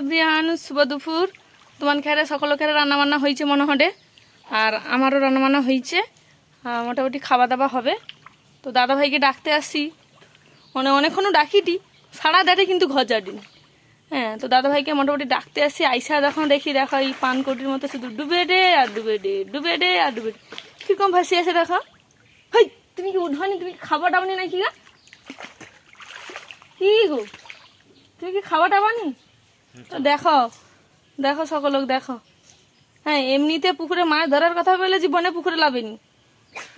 Everyone শুভ দুপুর। তোমার খেয়ে সকল খেয়ে রান্না বান্না হয়েছে মনে হটে আর আমারও রান্না বান্না হয়েছে মোটামুটি খাওয়া দাওয়া হবে। তো দাদা ভাইকে ডাকতে আসি। মানে অনেকক্ষণও ডাকিটি। সারা দেটে কিন্তু ঘর যাটিনি হ্যাঁ তো দাদা ভাইকে মোটামুটি ডাকতে আসি। আইসা দেখো দেখি, দেখো এই পান কোটির মতো শুধু ডুবে ডে আর ডুবে ডে ডুবে ডে আর ডুবে ডে কীরকম ভাসি আছে দেখো। হই, তুমি কি উঠবানি তুমি খাবার ডাবনি নাকি গা? কি গো? তুমি কি খাওয়া টাবানি দেখো দেখো সকল লোক দেখো। হ্যাঁ এমনিতে পুকুরে মাছ ধরার কথা বলে জীবনে পুকুরে লাভেনি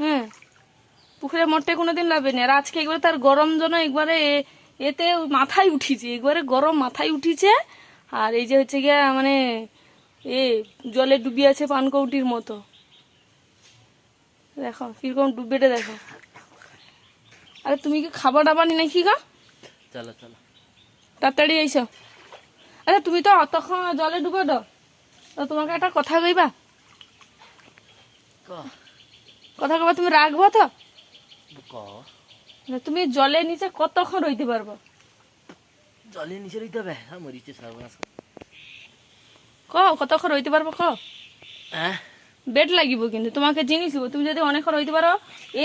হ্যাঁ পুকুরে মোটে কোনোদিন লাভেনি আর আজকে একবারে তার গরম জন্য একবারে এতে মাথায় উঠিছে একবারে গরম মাথায় উঠিছে। আর এই যে হচ্ছে গিয়া মানে এ জলে ডুবিয়ে আছে পানকৌটির মতো। দেখো কীরকম ডুবেটে দেখো। আরে তুমি কি খাবার ডাবানি নাকি গা? চলো চলো। তাড়াতাড়ি আইসো আরে তুমি তো অতক্ষণ জলে ডুবে দাও তো তোমাকে একটা কথা কইবা? কথা কবা তুমি রাখব তো? তুমি জলের নিচে কতক্ষণ রইতে পারব? জলে নিচে রইতে হবে? হ্যাঁ মরিচে সর্বনাশ ক কতক্ষণ রইতে পারব ক? হ্যাঁ বেড লাগিব কিন্তু তোমাকে জিনিস দিব। তুমি যদি অনেকক্ষণ রইতে পারো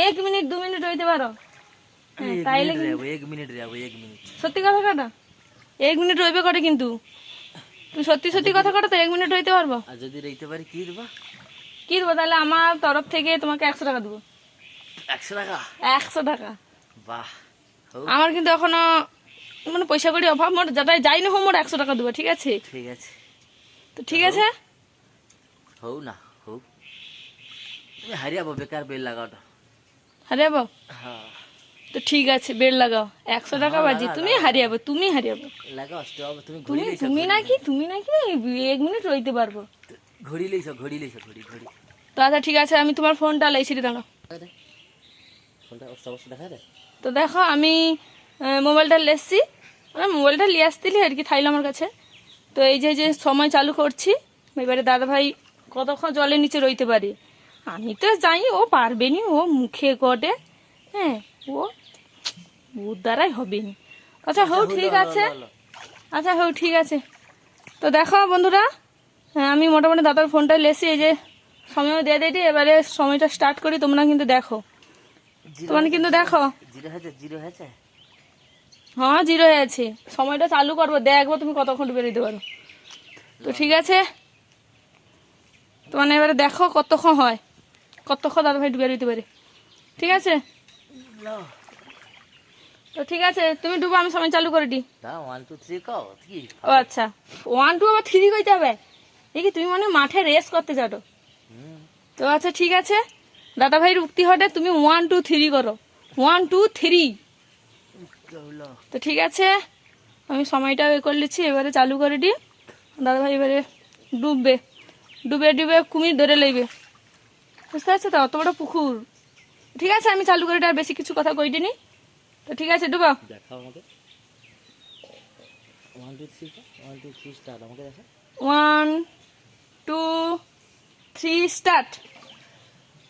এক মিনিট দু মিনিট রইতে পারো। তাইলে এক মিনিট যাব এক মিনিট। সত্যি কথা কাটা এক মিনিট রইবে করে কিন্তু? তুমি সত্যি সত্যি কথা কাটো তো এক মিনিট রইতে পারব? আর যদি রইতে পারি কি দেবো? কি দেবো? তাহলে আমার তরফ থেকে তোমাকে একশো টাকা দেবো। একশো টাকা? একশো টাকা। বাহ আমার কিন্তু এখনও মানে পয়সা কড়ি অভাব। মোট যেটা যাই না হোক মোট একশো টাকা দেবো ঠিক আছে? ঠিক আছে। তো ঠিক আছে? হৌ না হৌ তুমি হারিয়াবো বেকার বেল লাগাওটা। হারিয়াবো হ্যাঁ। তো ঠিক আছে বেল লাগাও। একশো টাকা বাজি তুমি হারিয়াবো তুমি হারিয়াবো তুমি তুমি নাকি তুমি নাকি এক মিনিট রইতে পারব। ঘড়ি লইছো ঘড়ি লইছো ঘড়ি ঘড়ি। তো আচ্ছা ঠিক আছে আমি তোমার ফোনটা লাইছি দাঁড়ো ফোনটা অবস্থা অবস্থা দেখা যায়? তো দেখো আমি মোবাইলটা লেসছি মানে মোবাইলটা নিয়ে আসতিলি আর কি থাইলো আমার কাছে। তো এই যে যে সময় চালু করছি এবারে দাদা ভাই কতক্ষণ জলের নিচে রইতে পারে? আমি তো যাই ও পারবে নি ও মুখে কটে হ্যাঁ ও দ্বারাই হবে নি আচ্ছা হো ঠিক আছে। আচ্ছা হো ঠিক আছে। তো দেখো বন্ধুরা হ্যাঁ আমি মোটামুটি দাদার ফোনটা লেসি এই যে সময়ও দিয়ে দিই এবারে সময়টা স্টার্ট করি তোমরা কিন্তু দেখো। তোমরা কিন্তু দেখো। জিরো হয়েছে জিরো হয়েছে? হ্যাঁ জিরো হয়ে আছে সময়টা চালু করব দেখব তুমি কতক্ষণ ডুবে দিতে পারো। তো ঠিক আছে। তো মানে এবারে দেখো কতক্ষণ হয়। কতক্ষণ দাদা ভাই ডুবে দিতে পারে। ঠিক আছে? তো ঠিক আছে তুমি ডুবো আমি সময় চালু করে দিই। দা ও আচ্ছা ওয়ান টু আবার থ্রি কইতে হবে? কি তুমি মানে মাঠে রেস করতে যাও তো? আচ্ছা ঠিক আছে। দাদা ভাইয়ের উক্তি হটে তুমি ওয়ান টু থ্রি করো। ওয়ান টু থ্রি তো ঠিক আছে আমি সময়টা এ করে নিচ্ছি এবারে চালু করে দিই। দাদা ভাই এবারে ডুববে। ডুবে ডুবে কুমির ধরে লইবে। বুঝতে পারছ তো? অত বড় পুকুর। ঠিক আছে আমি চালু করে আর বেশি কিছু কথা কই দিনি তো ঠিক আছে ডুবাও দেখাও আমাকে। One two three one two three start আমাকে দেখা ওয়ান টু থ্রি স্টার্ট